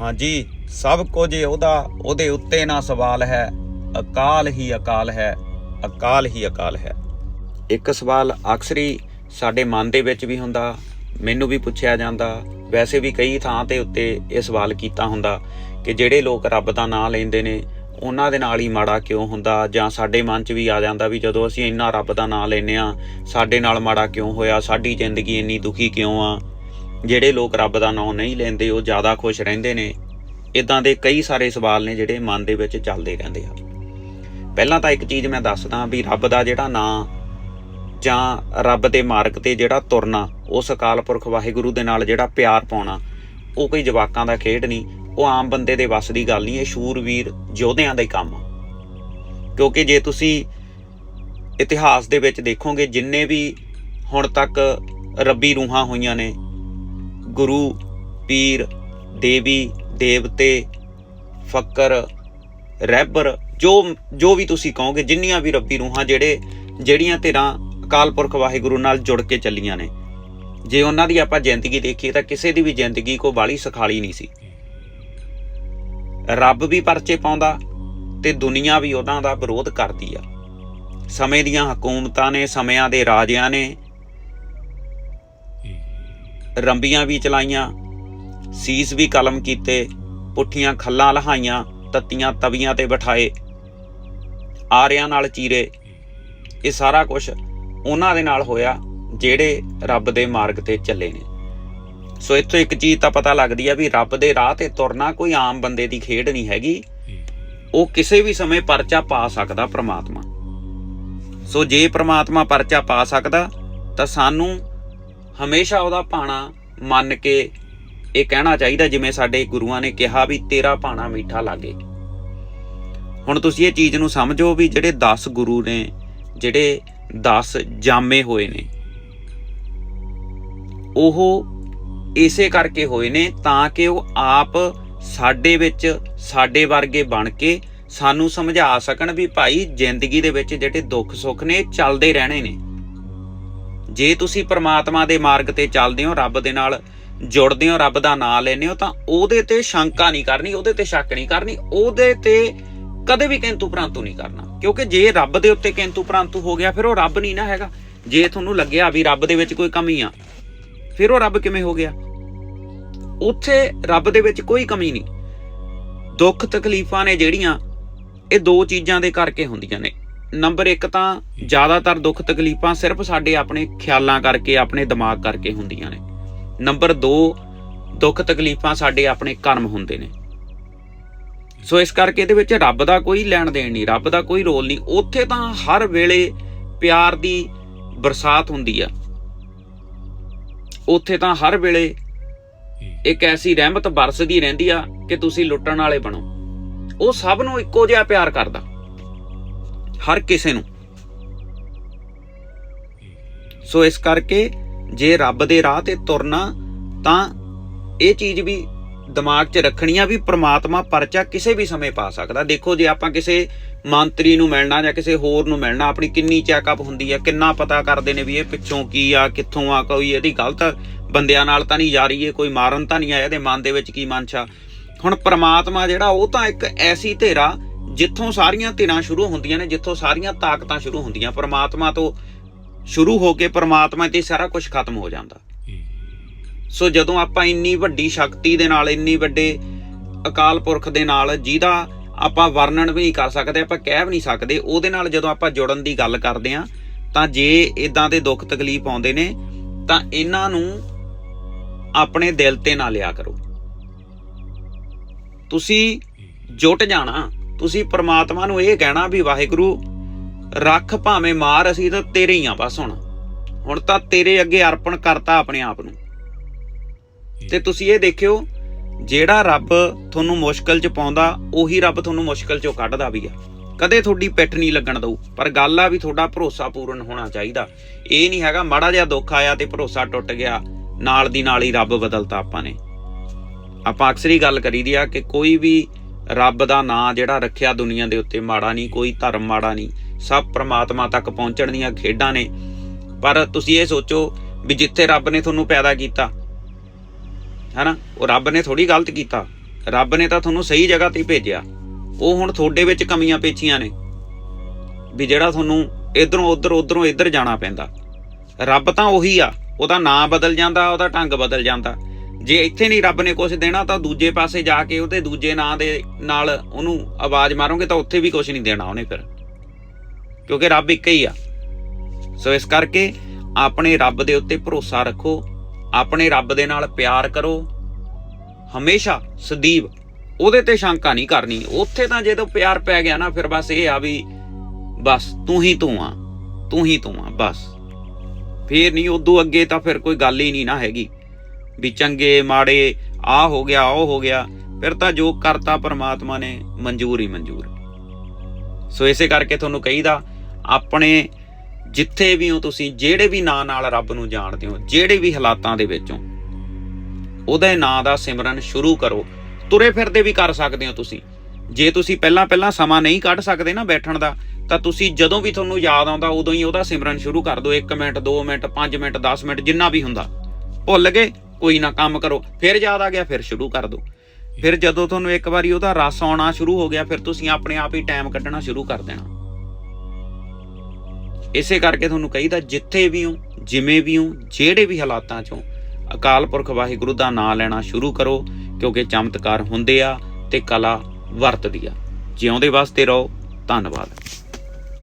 ਹਾਂਜੀ। ਸਭ ਕੁਝ ਉਹਦਾ, ਉਹਦੇ ਉੱਤੇ ਨਾ ਸਵਾਲ ਹੈ। ਅਕਾਲ ਹੀ ਅਕਾਲ ਹੈ। ਅਕਾਲ ਹੀ ਅਕਾਲ ਹੈ। ਇੱਕ ਸਵਾਲ ਅਕਸਰ ਹੀ ਸਾਡੇ ਮਨ ਦੇ ਵਿੱਚ ਵੀ ਹੁੰਦਾ, ਮੈਨੂੰ ਵੀ ਪੁੱਛਿਆ ਜਾਂਦਾ। ਵੈਸੇ ਵੀ ਕਈ ਥਾਂ ਤੇ ਉੱਤੇ ਇਹ ਸਵਾਲ ਕੀਤਾ ਹੁੰਦਾ ਕਿ ਜਿਹੜੇ ਲੋਕ ਰੱਬ ਦਾ ਨਾਮ ਲੈਂਦੇ ਨੇ, ਉਹਨਾਂ ਦੇ ਨਾਲ ਹੀ ਮਾੜਾ ਕਿਉਂ ਹੁੰਦਾ? ਜਾਂ ਸਾਡੇ ਮਨ 'ਚ ਵੀ ਆ ਜਾਂਦਾ ਵੀ ਜਦੋਂ ਅਸੀਂ ਇੰਨਾ ਰੱਬ ਦਾ ਨਾਮ ਲੈਨੇ ਆ ਸਾਡੇ ਨਾਲ ਮਾੜਾ ਕਿਉਂ ਹੋਇਆ? ਸਾਡੀ ਜ਼ਿੰਦਗੀ ਇੰਨੀ ਦੁਖੀ ਕਿਉਂ ਆ? ਜਿਹੜੇ ਲੋਕ ਰੱਬ ਦਾ ਨਾਮ ਨਹੀਂ ਲੈਂਦੇ, ਉਹ ਜ਼ਿਆਦਾ ਖੁਸ਼ ਰਹਿੰਦੇ ਨੇ। ਇਦਾਂ ਦੇ ਕਈ ਸਾਰੇ ਸਵਾਲ ਨੇ ਜਿਹੜੇ ਮਨ ਦੇ ਵਿੱਚ ਚੱਲਦੇ ਰਹਿੰਦੇ ਆ। ਪਹਿਲਾਂ ਤਾਂ ਇੱਕ ਚੀਜ਼ ਮੈਂ ਦੱਸਦਾ ਵੀ ਰੱਬ ਦਾ ਜਿਹੜਾ ਨਾਮ ਜਾਂ ਰੱਬ ਦੇ ਮਾਰਗ ਤੇ ਜਿਹੜਾ ਤੁਰਨਾ ਉਸ ਅਕਾਲ ਪੁਰਖ ਵਾਹਿਗੁਰੂ ਦੇ ਨਾਲ ਜਿਹੜਾ ਪਿਆਰ ਪਾਉਣਾ, ਉਹ ਕੋਈ ਜਵਾਕਾਂ ਦਾ ਖੇਡ ਨਹੀਂ। ਉਹ ਆਮ ਬੰਦੇ ਦੇ ਵੱਸ ਦੀ ਗੱਲ ਨਹੀਂ, ਇਹ ਸ਼ੂਰਵੀਰ ਯੋਧਿਆਂ ਦਾ ਹੀ ਕੰਮ ਆ। ਕਿਉਂਕਿ ਜੇ ਤੁਸੀਂ ਇਤਿਹਾਸ ਦੇ ਵਿੱਚ ਦੇਖੋਗੇ, ਜਿੰਨੇ ਵੀ ਹੁਣ ਤੱਕ ਰੱਬੀ ਰੂਹਾਂ ਹੋਈਆਂ ਨੇ ਗੁਰੂ, ਪੀਰ, ਦੇਵੀ, ਦੇਵਤੇ, ਫੱਕਰ ਰਹਿਬਰ ਜੋ ਜੋ ਵੀ ਤੁਸੀਂ ਕਹੋਗੇ, ਜਿੰਨੀਆਂ ਵੀ ਰੱਬੀ ਰੂਹਾਂ ਜਿਹੜੇ, ਜਿਹੜੀਆਂ ਧਿਰਾਂ ਅਕਾਲ ਪੁਰਖ ਵਾਹਿਗੁਰੂ ਨਾਲ ਜੁੜ ਕੇ ਚੱਲੀਆਂ ਨੇ, ਜੇ ਉਹਨਾਂ ਦੀ ਆਪਾਂ ਜ਼ਿੰਦਗੀ ਦੇਖੀਏ ਤਾਂ ਕਿਸੇ ਦੀ ਵੀ ਜ਼ਿੰਦਗੀ ਕੋ ਬਾਲੀ ਸਖਾਲੀ ਨਹੀਂ ਸੀ। ਰੱਬ ਵੀ ਪਰਚੇ ਪਾਉਂਦਾ ਤੇ ਦੁਨੀਆ ਵੀ ਉਹਨਾਂ ਦਾ ਵਿਰੋਧ ਕਰਦੀ ਆ। ਸਮੇਂ ਦੀਆਂ ਹਕੂਮਤਾਂ ਨੇ, ਸਮਿਆਂ ਦੇ ਰਾਜਿਆਂ ਨੇ ਰੰਬੀਆਂ ਵੀ ਚਲਾਈਆਂ, ਸੀਸ ਵੀ ਕਲਮ ਕੀਤੇ, ਪੁੱਠੀਆਂ ਖੱਲਾਂ ਲਹਾਈਆਂ, ਤੱਤੀਆਂ ਤਵੀਆਂ ਤੇ ਬਿਠਾਏ। ਆਰਿਆਂ ਨਾਲ ਚੀਰੇ। ਇਹ ਸਾਰਾ ਕੁਝ ਉਹਨਾਂ ਦੇ ਨਾਲ ਹੋਇਆ, ਜਿਹੜੇ ਰੱਬ ਦੇ ਮਾਰਗ ਤੇ ਚੱਲੇ ਨੇ। ਸੋ ਇੱਥੋਂ ਇੱਕ ਚੀਜ਼ ਤਾਂ ਪਤਾ ਲੱਗਦੀ ਆ ਵੀ ਰੱਬ ਦੇ ਰਾਹ ਤੇ ਤੁਰਨਾ ਕੋਈ ਆਮ ਬੰਦੇ ਦੀ ਖੇਡ ਨਹੀਂ ਹੈਗੀ। ਉਹ ਕਿਸੇ ਵੀ ਸਮੇਂ ਪਰਚਾ ਪਾ ਸਕਦਾ ਪ੍ਰਮਾਤਮਾ। ਸੋ ਜੇ ਪ੍ਰਮਾਤਮਾ ਪਰਚਾ ਪਾ ਸਕਦਾ, ਤਾਂ ਸਾਨੂੰ ਹਮੇਸ਼ਾ ਉਹਦਾ ਭਾਣਾ ਮੰਨ ਕੇ ਇਹ ਕਹਿਣਾ ਚਾਹੀਦਾ, ਜਿਵੇਂ ਸਾਡੇ ਗੁਰੂਆਂ ਨੇ ਕਿਹਾ ਵੀ ਤੇਰਾ ਭਾਣਾ ਮਿੱਠਾ ਲਾਗੇ। ਹੁਣ ਤੁਸੀਂ ਇਹ ਚੀਜ਼ ਨੂੰ ਸਮਝੋ ਵੀ ਜਿਹੜੇ 10 ਗੁਰੂ ਨੇ, ਜਿਹੜੇ 10 ਜਾਮੇ ਹੋਏ ਨੇ, ਉਹ ਇਸੇ ਕਰਕੇ ਹੋਏ ਨੇ ਤਾਂ ਕਿ ਉਹ ਆਪ ਸਾਡੇ ਵਿੱਚ, ਸਾਡੇ ਵਰਗੇ ਬਣ ਕੇ ਸਾਨੂੰ ਸਮਝਾ ਸਕਣ ਵੀ ਭਾਈ ਜ਼ਿੰਦਗੀ ਦੇ ਵਿੱਚ ਜਿਹੜੇ ਦੁੱਖ ਸੁੱਖ ਨੇ, ਚੱਲਦੇ ਰਹਿਣੇ ਨੇ। ਜੇ ਤੁਸੀਂ ਪ੍ਰਮਾਤਮਾ ਦੇ ਮਾਰਗ ਤੇ ਚੱਲਦੇ ਹੋ, ਰੱਬ ਦੇ ਨਾਲ ਜੁੜਦੇ ਹੋ, ਰੱਬ ਦਾ ਨਾਮ ਲੈਂਦੇ ਹੋ, ਤਾਂ ਉਹਦੇ ਤੇ ਸ਼ੰਕਾ ਨਹੀਂ ਕਰਨੀ, ਉਹਦੇ ਤੇ ਸ਼ੱਕ ਨਹੀਂ ਕਰਨੀ, ਉਹਦੇ ਤੇ ਕਦੇ ਵੀ ਕਿੰਤੂ ਪ੍ਰੰਤੂ ਨਹੀਂ ਕਰਨਾ। ਕਿਉਂਕਿ ਜੇ ਰੱਬ ਦੇ ਉੱਤੇ ਕਿੰਤੂ ਪ੍ਰੰਤੂ ਹੋ ਗਿਆ, ਫਿਰ ਉਹ ਰੱਬ ਨਹੀਂ ਨਾ ਹੈਗਾ। ਜੇ ਤੁਹਾਨੂੰ ਲੱਗਿਆ ਵੀ ਰੱਬ ਦੇ ਵਿੱਚ ਕੋਈ ਕਮੀ ਆ, ਫਿਰ ਉਹ ਰੱਬ ਕਿਵੇਂ ਹੋ ਗਿਆ? ਉੱਥੇ ਰੱਬ ਦੇ ਵਿੱਚ ਕੋਈ ਕਮੀ ਨਹੀਂ। ਦੁੱਖ ਤਕਲੀਫਾਂ ਨੇ ਜਿਹੜੀਆਂ, ਇਹ ਦੋ ਚੀਜ਼ਾਂ ਦੇ ਕਰਕੇ ਹੁੰਦੀਆਂ ਨੇ। ਨੰਬਰ 1 ਤਾਂ ਜ਼ਿਆਦਾਤਰ ਦੁੱਖ ਤਕਲੀਫਾਂ ਸਿਰਫ ਸਾਡੇ ਆਪਣੇ ਖਿਆਲਾਂ ਕਰਕੇ, ਆਪਣੇ ਦਿਮਾਗ ਕਰਕੇ ਹੁੰਦੀਆਂ ਨੇ। ਨੰਬਰ 2 ਦੁੱਖ ਤਕਲੀਫਾਂ ਸਾਡੇ ਆਪਣੇ ਕਰਮ ਹੁੰਦੇ ਨੇ। ਸੋ ਇਸ ਕਰਕੇ ਇਹਦੇ ਵਿੱਚ ਰੱਬ ਦਾ ਕੋਈ ਲੈਣ ਦੇਣ ਨਹੀਂ, ਰੱਬ ਦਾ ਕੋਈ ਰੋਲ ਨਹੀਂ। ਉੱਥੇ ਤਾਂ ਹਰ ਵੇਲੇ ਪਿਆਰ ਦੀ ਬਰਸਾਤ ਹੁੰਦੀ ਆ। ਉੱਥੇ ਤਾਂ ਹਰ ਵੇਲੇ ਇੱਕ ਐਸੀ ਰਹਿਮਤ ਬਰਸਦੀ ਰਹਿੰਦੀ ਆ ਕਿ ਤੁਸੀਂ ਲੁੱਟਣ ਵਾਲੇ ਬਣੋ। ਉਹ ਸਭ ਨੂੰ ਇੱਕੋ ਜਿਹਾ ਪਿਆਰ ਕਰਦਾ। ਹਰ ਕਿਸੇ ਨੂੰ। ਸੋ ਇਸ ਕਰਕੇ ਜੇ ਰੱਬ ਦੇ ਰਾਹ ਤੇ ਤੁਰਨਾ, ਤਾਂ ਇਹ ਚੀਜ਼ ਵੀ ਦਿਮਾਗ 'ਚ ਰੱਖਣੀ ਆ ਵੀ ਪ੍ਰਮਾਤਮਾ ਪਰਚਾ ਕਿਸੇ ਵੀ ਸਮੇਂ ਪਾ ਸਕਦਾ। ਦੇਖੋ ਜੇ ਆਪਾਂ ਕਿਸੇ ਮੰਤਰੀ ਨੂੰ ਮਿਲਣਾ ਜਾਂ ਕਿਸੇ ਹੋਰ ਨੂੰ ਮਿਲਣਾ, ਆਪਣੀ ਕਿੰਨੀ ਚੈੱਕਅਪ ਹੁੰਦੀ ਆ, ਕਿੰਨਾ ਪਤਾ ਕਰਦੇ ਨੇ ਵੀ ਇਹ ਪਿੱਛੋਂ ਕੀ ਆ, ਕਿੱਥੋਂ ਆ, ਕੋਈ ਇਹਦੀ ਗਲਤ ਬੰਦਿਆਂ ਨਾਲ ਤਾਂ ਨਹੀਂ ਜਾ ਰਹੀ ਏ ਕੋਈ ਮਾਰਨ ਤਾਂ ਨਹੀਂ ਆਇਆ ਇਹਦੇ ਮਨ ਦੇ ਵਿੱਚ ਕੀ ਮਨਸ਼ਾ। ਹੁਣ ਪ੍ਰਮਾਤਮਾ ਜਿਹੜਾ ਉਹ ਤਾਂ ਇੱਕ ਐਸੀ ਧੇਰਾ ਜਿੱਥੋਂ ਸਾਰੀਆਂ ਧਿਰਾਂ ਸ਼ੁਰੂ ਹੁੰਦੀਆਂ ਨੇ ਜਿੱਥੋਂ ਸਾਰੀਆਂ ਤਾਕਤਾਂ ਸ਼ੁਰੂ ਹੁੰਦੀਆਂ ਪ੍ਰਮਾਤਮਾ ਤੋਂ ਸ਼ੁਰੂ ਹੋ ਕੇ ਪ੍ਰਮਾਤਮਾ ਤੇ ਸਾਰਾ ਕੁਝ ਖਤਮ ਹੋ ਜਾਂਦਾ। ਸੋ ਜਦੋਂ ਆਪਾਂ ਇੰਨੀ ਵੱਡੀ ਸ਼ਕਤੀ ਦੇ ਨਾਲ ਇੰਨੀ ਵੱਡੇ ਅਕਾਲ ਪੁਰਖ ਦੇ ਨਾਲ ਜਿਹਦਾ ਆਪਾਂ ਵਰਣਨ ਵੀ ਨਹੀਂ ਕਰ ਸਕਦੇ ਆਪਾਂ ਕਹਿ ਵੀ ਨਹੀਂ ਸਕਦੇ ਉਹਦੇ ਨਾਲ ਜਦੋਂ ਆਪਾਂ ਜੁੜਨ ਦੀ ਗੱਲ ਕਰਦੇ ਆ ਤਾਂ ਜੇ ਇਦਾਂ ਦੇ ਦੁੱਖ ਤਕਲੀਫ ਆਉਂਦੇ ਨੇ ਤਾਂ ਇਹਨਾਂ ਨੂੰ ਆਪਣੇ ਦਿਲ ਤੇ ਨਾ ਲਿਆ ਕਰੋ। ਤੁਸੀਂ ਜੁਟ ਜਾਣਾ। ਤੁਸੀਂ ਪ੍ਰਮਾਤਮਾ ਨੂੰ ਇਹ ਕਹਿਣਾ ਵੀ ਵਾਹਿਗੁਰੂ ਰੱਖ ਭਾਵੇਂ ਮਾਰ ਅਸੀਂ ਤਾਂ ਤੇਰੇ ਹੀ ਆ ਬਸ ਹੁਣ। ਹੁਣ ਤਾਂ ਤੇਰੇ ਅੱਗੇ ਅਰਪਣ ਕਰਤਾ ਆਪਣੇ ਆਪ ਨੂੰ। ਤੇ ਤੁਸੀਂ ਇਹ ਦੇਖਿਓ ਜਿਹੜਾ ਰੱਬ ਤੁਹਾਨੂੰ ਮੁਸ਼ਕਲ 'ਚ ਪਾਉਂਦਾ ਉਹੀ ਰੱਬ ਤੁਹਾਨੂੰ ਮੁਸ਼ਕਲ 'ਚੋਂ ਕੱਢਦਾ ਵੀ ਆ। ਕਦੇ ਤੁਹਾਡੀ ਪਿੱਠ ਨਹੀਂ ਲੱਗਣ ਦਊ ਪਰ ਗੱਲ ਆ ਵੀ ਤੁਹਾਡਾ ਭਰੋਸਾ ਪੂਰਨ ਹੋਣਾ ਚਾਹੀਦਾ। ਇਹ ਨਹੀਂ ਹੈਗਾ ਮਾੜਾ ਜਿਹਾ ਦੁੱਖ ਆਇਆ ਤੇ ਭਰੋਸਾ ਟੁੱਟ ਗਿਆ ਨਾਲ ਦੀ ਨਾਲ ਹੀ ਰੱਬ ਬਦਲਤਾ ਆਪਾਂ ਨੇ। ਆਪਾਂ ਅਕਸਰ ਹੀ ਗੱਲ ਕਰੀਦੀ ਆ ਕਿ ਕੋਈ ਵੀ ਰੱਬ ਦਾ ਨਾਂ ਜਿਹੜਾ ਰੱਖਿਆ ਦੁਨੀਆ ਦੇ ਉੱਤੇ ਮਾੜਾ ਨਹੀਂ, ਕੋਈ ਧਰਮ ਮਾੜਾ ਨਹੀਂ। ਸਭ ਪ੍ਰਮਾਤਮਾ ਤੱਕ ਪਹੁੰਚਣ ਦੀਆਂ ਖੇਡਾਂ ਨੇ। ਪਰ ਤੁਸੀਂ ਇਹ ਸੋਚੋ ਵੀ ਜਿੱਥੇ ਰੱਬ ਨੇ ਤੁਹਾਨੂੰ ਪੈਦਾ ਕੀਤਾ, ਹੈਨਾ? ਉਹ ਰੱਬ ਨੇ ਥੋੜੀ ਗਲਤ ਕੀਤਾ। ਰੱਬ ਨੇ ਤਾਂ ਤੁਹਾਨੂੰ ਸਹੀ ਜਗ੍ਹਾ ਤੇ ਭੇਜਿਆ। ਉਹ ਹੁਣ ਤੁਹਾਡੇ ਵਿੱਚ ਕਮੀਆਂ ਪੇਚੀਆਂ ਨੇ। ਵੀ ਜਿਹੜਾ ਤੁਹਾਨੂੰ ਇਧਰੋਂ, ਉਧਰ, ਉਧਰੋਂ ਇੱਧਰ ਜਾਣਾ ਪੈਂਦਾ। ਰੱਬ ਤਾਂ ਉਹੀ ਆ। ਉਹਦਾ ਨਾਂ ਬਦਲ ਜਾਂਦਾ, ਉਹਦਾ ਢੰਗ ਬਦਲ ਜਾਂਦਾ। ਜੇ ਇੱਥੇ ਨਹੀਂ ਰੱਬ ਨੇ ਕੁਝ ਦੇਣਾ ਤਾਂ ਦੂਜੇ ਪਾਸੇ ਜਾ ਕੇ ਉਹਦੇ ਦੂਜੇ ਨਾਂ ਦੇ ਨਾਲ ਉਹਨੂੰ ਆਵਾਜ਼ ਮਾਰੋਗੇ ਤਾਂ ਉੱਥੇ ਵੀ ਕੁਝ ਨਹੀਂ ਦੇਣਾ ਉਹਨੇ ਫਿਰ। ਕਿਉਂਕਿ ਰੱਬ ਇੱਕ ਹੀ ਆ। ਸੋ ਇਸ ਕਰਕੇ ਆਪਣੇ ਰੱਬ ਦੇ ਉੱਤੇ ਭਰੋਸਾ ਰੱਖੋ, ਆਪਣੇ ਰੱਬ ਦੇ ਨਾਲ ਪਿਆਰ ਕਰੋ। ਹਮੇਸ਼ਾ ਸਦੀਵ, ਉਹਦੇ ਤੇ ਸ਼ੰਕਾ ਨਹੀਂ ਕਰਨੀ। ਉੱਥੇ ਤਾਂ ਜਦੋਂ ਪਿਆਰ ਪੈ ਗਿਆ ਨਾ, ਫਿਰ ਬਸ ਇਹ ਆ ਵੀ ਬਸ, ਤੂੰ ਹੀ ਤੂੰ ਆ, ਤੂੰ ਹੀ ਤੂੰ ਆ, ਬਸ। ਫੇਰ ਨਹੀਂ, ਉਦੋਂ ਅੱਗੇ ਤਾਂ ਫਿਰ ਕੋਈ ਗੱਲ ਹੀ ਨਹੀਂ ਨਾ ਹੈਗੀ। ਵੀ ਚੰਗੇ, ਮਾੜੇ ਆ ਹੋ ਗਿਆ, ਉਹ ਹੋ ਗਿਆ, ਫਿਰ ਤਾਂ ਜੋ ਕਰਤਾ ਪਰਮਾਤਮਾ ਨੇ, ਮਨਜ਼ੂਰ ਹੀ ਮਨਜ਼ੂਰ। ਸੋ ਇਸੇ ਕਰਕੇ ਤੁਹਾਨੂੰ ਕਹੀਦਾ, ਆਪਣੇ ਜਿੱਥੇ ਵੀ ਹੋ ਤੁਸੀਂ, ਜਿਹੜੇ ਵੀ ਨਾਂ ਨਾਲ ਰੱਬ ਨੂੰ ਜਾਣਦੇ ਹੋ, ਜਿਹੜੇ ਵੀ ਹਾਲਾਤਾਂ ਦੇ ਵਿੱਚੋਂ, ਉਹਦੇ ਨਾਂ ਦਾ ਸਿਮਰਨ ਸ਼ੁਰੂ ਕਰੋ। ਤੁਰੇ ਫਿਰਦੇ ਵੀ ਕਰ ਸਕਦੇ ਹੋ ਤੁਸੀਂ। ਜੇ ਤੁਸੀਂ ਪਹਿਲਾਂ ਪਹਿਲਾਂ ਸਮਾਂ ਨਹੀਂ ਕੱਢ ਸਕਦੇ ਨਾ ਬੈਠਣ ਦਾ, ਤਾਂ ਤੁਸੀਂ ਜਦੋਂ ਵੀ ਤੁਹਾਨੂੰ ਯਾਦ ਆਉਂਦਾ, ਉਦੋਂ ਹੀ ਉਹਦਾ ਸਿਮਰਨ ਸ਼ੁਰੂ ਕਰ ਦਿਓ। 1 ਮਿੰਟ 2 ਮਿੰਟ 5 ਮਿੰਟ 10 ਮਿੰਟ, ਜਿੰਨਾ ਵੀ ਹੁੰਦਾ। ਭੁੱਲ ਗਏ? ਕੋਈ ਨਾ ਕੰਮ ਕਰੋ, ਫਿਰ ਯਾਦ ਆ ਗਿਆ, ਫਿਰ ਸ਼ੁਰੂ ਕਰ ਦਿਓ ਫਿਰ ਜਦੋਂ ਤੁਹਾਨੂੰ ਇੱਕ ਵਾਰੀ ਉਹਦਾ ਰਸ ਆਉਣਾ ਸ਼ੁਰੂ ਹੋ ਗਿਆ, ਫਿਰ ਤੁਸੀਂ ਆਪਣੇ ਆਪ ਹੀ ਟਾਈਮ ਕੱਢਣਾ ਸ਼ੁਰੂ ਕਰ ਦੇਣਾ। ਇਸੇ ਕਰਕੇ ਤੁਹਾਨੂੰ ਕਹੀਦਾ, ਜਿੱਥੇ ਵੀ ਹੋ, ਜਿਵੇਂ ਵੀ ਹੋ, ਜਿਹੜੇ ਵੀ ਹਾਲਾਤਾਂ ਚੋਂ ਅਕਾਲ ਪੁਰਖ ਵਾਹਿਗੁਰੂ ਦਾ ਨਾਮ ਲੈਣਾ ਸ਼ੁਰੂ ਕਰੋ, ਕਿਉਂਕਿ ਚਮਤਕਾਰ ਹੁੰਦੇ ਆ ਤੇ ਕਲਾ ਵਰਤਦੀ ਆ। ਜਿਉਂਦੇ ਵਾਸਤੇ ਰਹੋ, ਧੰਨਵਾਦ।